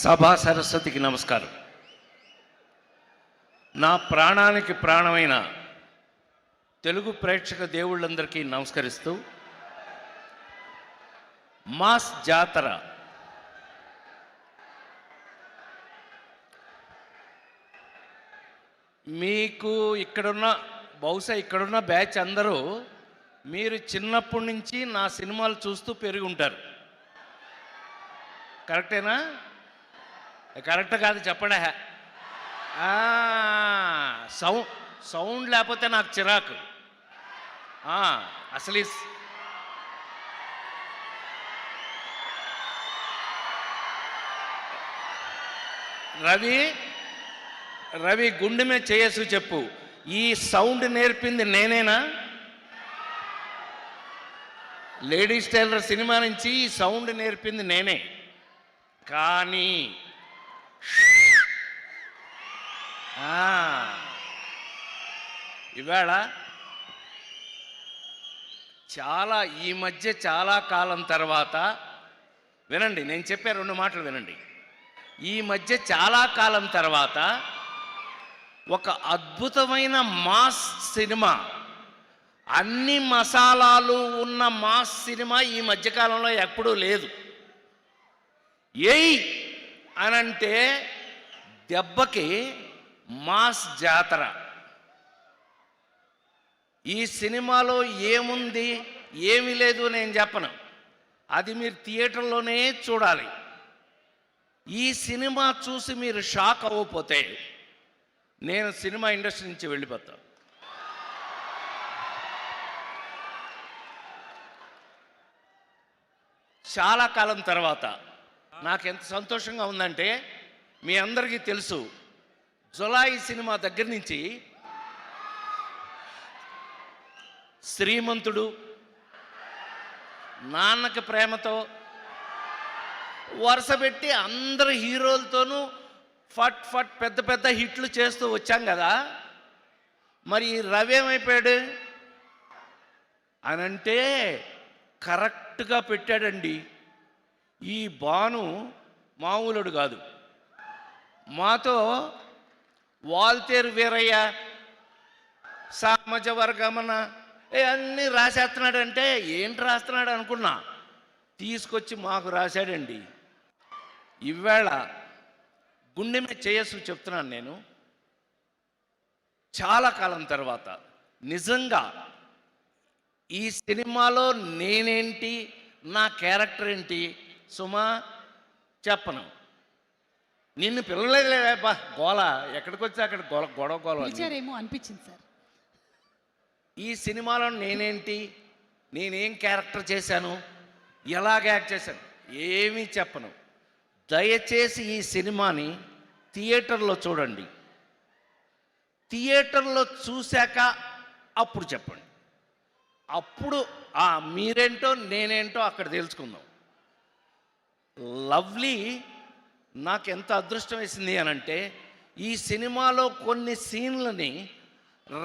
సభా సరస్వతికి నమస్కారం. నా ప్రాణానికి ప్రాణమైన తెలుగు ప్రేక్షక దేవుళ్ళందరికీ నమస్కరిస్తూ మాస్ జాతర మీకు ఇక్కడున్న బహుశా ఇక్కడున్న బ్యాచ్ అందరూ మీరు చిన్నప్పటి నుంచి నా సినిమాలు చూస్తూ పెరిగి ఉంటారు. కరెక్టేనా? కరెక్ట్ కాదు చెప్పడా. సౌండ్ సౌండ్ లేకపోతే నాకు చిరాకు. అసలు రవి రవి గుండె మీద చేయసు చెప్పు. ఈ సౌండ్ నేర్పింది నేనేనా? లేడీస్ టైలర్ సినిమా నుంచి ఈ సౌండ్ నేర్పింది నేనే. కానీ ఇవాళ చాలా ఈ మధ్య చాలా కాలం తర్వాత వినండి నేను చెప్పే రెండు మాటలు వినండి. ఈ మధ్య చాలా కాలం తర్వాత ఒక అద్భుతమైన మాస్ సినిమా అన్ని మసాలాలు ఉన్న మాస్ సినిమా ఈ మధ్యకాలంలో ఎప్పుడూ లేదు. ఏయ్! అని అంటే దెబ్బకి మాస్ జాతర. ఈ సినిమాలో ఏముంది ఏమీ లేదు నేను చెప్పను. అది మీరు థియేటర్లోనే చూడాలి. ఈ సినిమా చూసి మీరు షాక్ అవ్వకపోతే నేను సినిమా ఇండస్ట్రీ నుంచి వెళ్ళిపోతాను చాలా కాలం తర్వాత నాకు ఎంత సంతోషంగా ఉందంటే మీ అందరికీ తెలుసు జులాయి సినిమా దగ్గర నుంచి శ్రీమంతుడు నాన్నకి ప్రేమతో వరుస పెట్టి అందరు హీరోలతోనూ ఫట్ ఫట్ పెద్ద పెద్ద హిట్లు చేస్తూ వచ్చాం కదా. మరి రవి ఏమైపోయాడు? అని అంటే కరెక్ట్గా పెట్టాడండి. ఈ బాను మామూలుడు కాదు. మాతో వాల్తేరు వీరయ్య సామజ వర్గమన ఏ అన్నీ రాసేస్తున్నాడంటే ఏంటి రాస్తున్నాడు అనుకున్నా. తీసుకొచ్చి మాకు రాశాడండి. ఇవాళ గుండె మీద చేయస్సు చెప్తున్నాను నేను. చాలా కాలం తర్వాత నిజంగా ఈ సినిమాలో నేనేంటి నా క్యారెక్టర్ ఏంటి సుమా చెప్పను. నిన్ను పిల్లలేబా గోల ఎక్కడికి వచ్చి అక్కడ? గొల గొడవ గోల. పిలిచారేమో అనిపించింది సార్. ఈ సినిమాలో నేనేంటి? నేనేం క్యారెక్టర్ చేశాను? ఎలాగ యాక్ట్ చేశాను? ఏమీ చెప్పను. దయచేసి ఈ సినిమాని థియేటర్లో చూడండి. థియేటర్లో చూశాక అప్పుడు చెప్పండి. అప్పుడు మీరేంటో నేనేంటో అక్కడ తెలుసుకుందాం లవ్లీ నాకు ఎంత అదృష్టం వేసింది అని అంటే ఈ సినిమాలో కొన్ని సీన్లని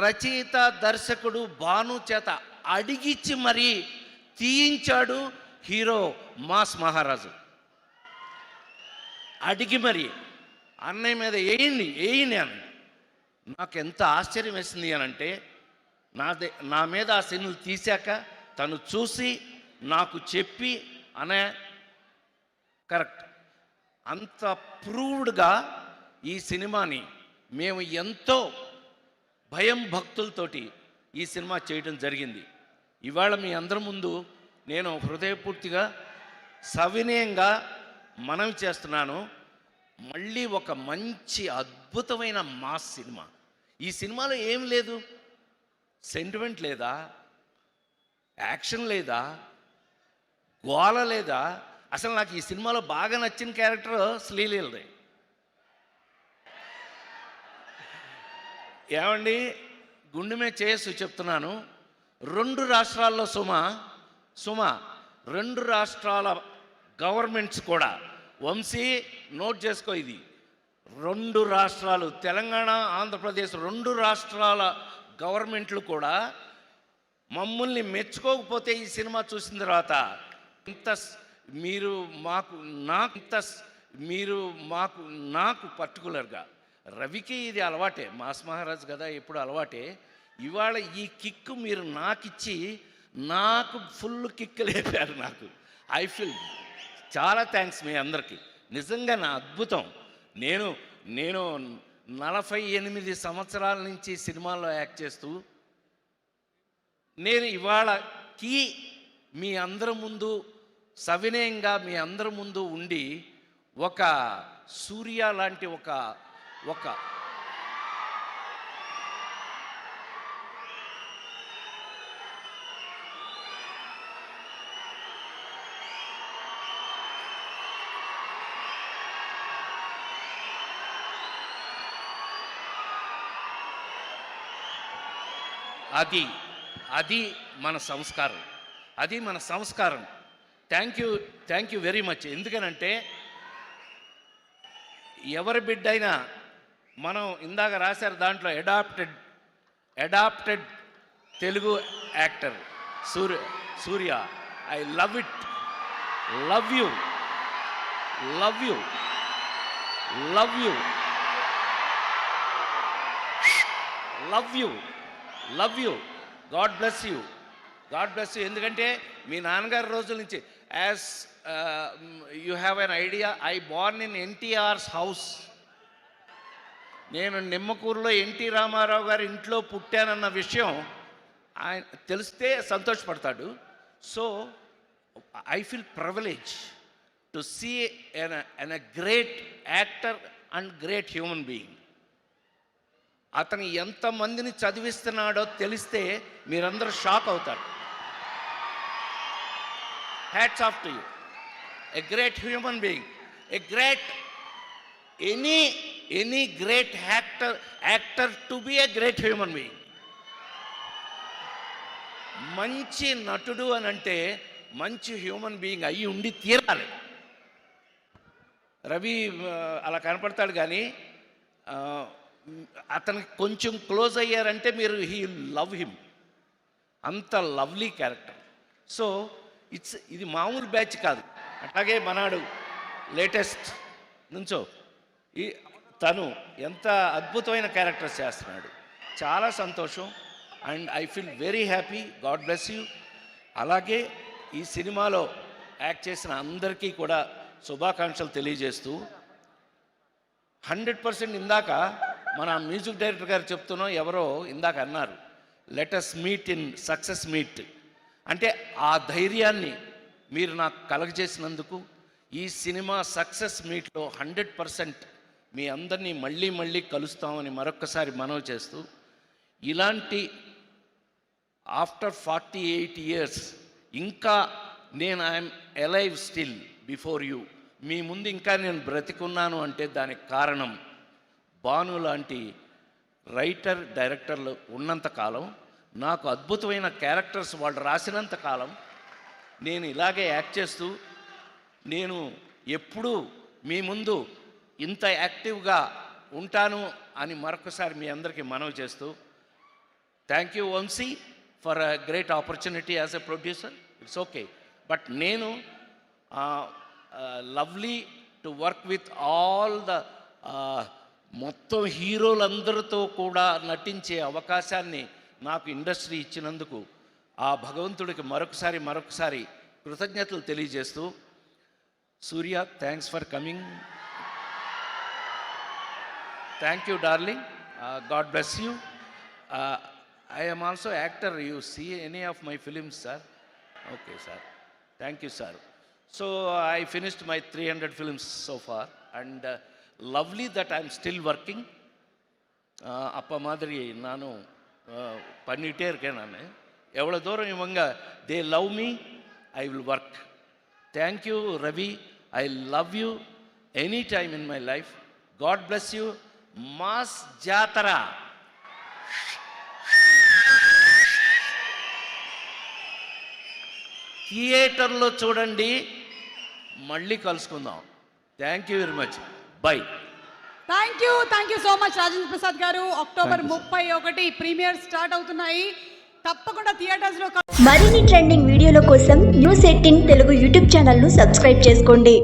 రచయిత దర్శకుడు భాను చేత అడిగిచ్చి మరీ తీయించాడు హీరో మాస్ మహారాజు. అడిగి మరి అన్నయ్య మీద వేయండి వేయండి అని. నాకు ఎంత ఆశ్చర్యం వేసింది అని అంటే నా దే నా మీద ఆ సీన్లు తీశాక తను చూసి నాకు చెప్పి అనే కరెక్ట్. అంత ప్రూవ్డ్గా ఈ సినిమాని మేము ఎంతో భయం భక్తులతోటి ఈ సినిమా చేయడం జరిగింది. ఇవాళ మీ అందరి ముందు నేను హృదయపూర్తిగా సవినయంగా మనవి చేస్తున్నాను. మళ్ళీ ఒక మంచి అద్భుతమైన మాస్ సినిమా. ఈ సినిమాలో ఏం లేదు? సెంటిమెంట్ లేదా? యాక్షన్ లేదా? గోల లేదా? అసలు నాకు ఈ సినిమాలో బాగా నచ్చిన క్యారెక్టర్ శ్లీలీలది ఏమండి? గుండె మీద చేయసు చెప్తున్నాను. రెండు రాష్ట్రాల్లో సుమ సుమ రెండు రాష్ట్రాల గవర్నమెంట్స్ కూడా. వంశీ నోట్ చేసుకో ఇది. రెండు రాష్ట్రాలు తెలంగాణ ఆంధ్రప్రదేశ్ రెండు రాష్ట్రాల గవర్నమెంట్లు కూడా మమ్మల్ని మెచ్చుకోకపోతే ఈ సినిమా చూసిన తర్వాత ఇంత మీరు మాకు నాకు ఇంత మీరు మాకు నాకు పర్టికులర్గా రవికి ఇది అలవాటే మాస్ మహారాజ్ కదా ఎప్పుడు అలవాటే ఇవాళ ఈ కిక్ మీరు నాకిచ్చి నాకు ఫుల్ కిక్ లేపారు నాకు. ఐ ఫీల్ చాలా థ్యాంక్స్ మీ అందరికీ. నిజంగా నా అద్భుతం. నేను నేను నలభై ఎనిమిది సంవత్సరాల నుంచి సినిమాల్లో యాక్ట్ చేస్తూ నేను ఇవాళకి మీ అందరి ముందు సవినయంగా మీ అందరి ముందు ఉండి ఒక సూర్య లాంటి ఒక ఒక అది అది మన సంస్కారం. అది మన సంస్కారం. Thank you thank you very much. ఎందుకనంటే ఎవరి బిడ్డ అయినా మనం ఇందాక రాశారు దాంట్లో adapted adapted Telugu actor Surya Surya I love it love you love you love you love you love you God bless you God bless you ఎందుకంటే మీ నాన్నగారి రోజుల నుంచి. As you have n idea I born in NTR's house నేను నిమ్మకూరులో NT Ramarao గారి ఇంట్లో పుట్టానన్న విషయం ఆయన తెలిస్తే సంతోషపడతాడు. So I feel privilege to see n n a great actor and great human being అతను ఎంతమందిని చదివిస్తున్నాడో తెలిస్తే మీరందరూ షాక్ అవుతారు. Hats off to you a great human being a great any any great actor actor to be a great human being మంచి నటుడు అని అంటే మంచి హ్యూమన్ బీయింగ్ అయ్యి ఉండి తీరాలి. రవి అలా కనపడతాడు కానీ అతనికి కొంచెం క్లోజ్ అయ్యారంటే మీరు హీ లవ్ హిమ్ అంత లవ్లీ క్యారెక్టర్ సో ఇట్స్ ఇది మామూలు బ్యాచ్ కాదు. అట్లాగే మనాడు లేటెస్ట్ నుంచో ఈ తను ఎంత అద్భుతమైన క్యారెక్టర్స్ చేస్తున్నాడు. చాలా సంతోషం. And I feel very happy. God bless you. అలాగే ఈ సినిమాలో యాక్ట్ చేసిన అందరికీ కూడా శుభాకాంక్షలు తెలియజేస్తూ హండ్రెడ్ పర్సెంట్ ఇందాక మన మ్యూజిక్ డైరెక్టర్ గారు చెప్తున్నాం ఎవరో ఇందాక అన్నారు let's meet in success meet అంటే ఆ ధైర్యాన్ని మీరు నాకు కలగజేసినందుకు ఈ సినిమా సక్సెస్ మీట్లో హండ్రెడ్ పర్సెంట్ మీ అందరినీ మళ్ళీ మళ్ళీ కలుస్తామని మరొక్కసారి మనవి చేస్తూ ఇలాంటి ఆఫ్టర్ ఫార్టీ ఎయిట్ ఇయర్స్ ఇంకా నేను I'm alive still before you. మీ ముందు ఇంకా నేను బ్రతికున్నాను అంటే దానికి కారణం భాను లాంటి రైటర్ డైరెక్టర్లు ఉన్నంత కాలం నాకు అద్భుతమైన క్యారెక్టర్స్ వాళ్ళు రాసినంత కాలం నేను ఇలాగే యాక్ట్ చేస్తూ నేను ఎప్పుడూ మీ ముందు ఇంత యాక్టివ్గా ఉంటాను అని మరొకసారి మీ అందరికీ మనవి చేస్తూ thank you Vamsi for a great opportunity as a producer it's okay but నేను lovely to work with all the మొత్తం హీరోలందరితో కూడా నటించే అవకాశాన్ని నాకు ఇండస్ట్రీ ఇచ్చినందుకు ఆ భగవంతుడికి మరొకసారి మరొకసారి కృతజ్ఞతలు తెలియజేస్తూ Surya thanks for coming thank you darling God bless you I am also actor you see any of my films sir okay sir thank you sir so I finished my three hundred films so far and lovely that I'm still working அப்போ மாதிரி நானும் அஹ், பண்ணிகிட்டே இருக்கேன் நான் எவ்வளோ தூரம் இவங்க they love me I will work thank you Ravi I love you any time in my life God bless you Mass Jathara థియేటర్లో చూడండి మళ్ళీ కలుసుకుందాం thank you very much bye thank you thank you so much Rajendra Prasad garu. October. ముప్పై ఒకటి premier start అవుతున్నాయి. తప్పకుండా థియేటర్స్లో మరిన్ని ట్రెండింగ్ వీడియోల కోసం న్యూస్ ఎయిటీన్ తెలుగు యూట్యూబ్ ఛానల్ను సబ్స్క్రైబ్ చేసుకోండి.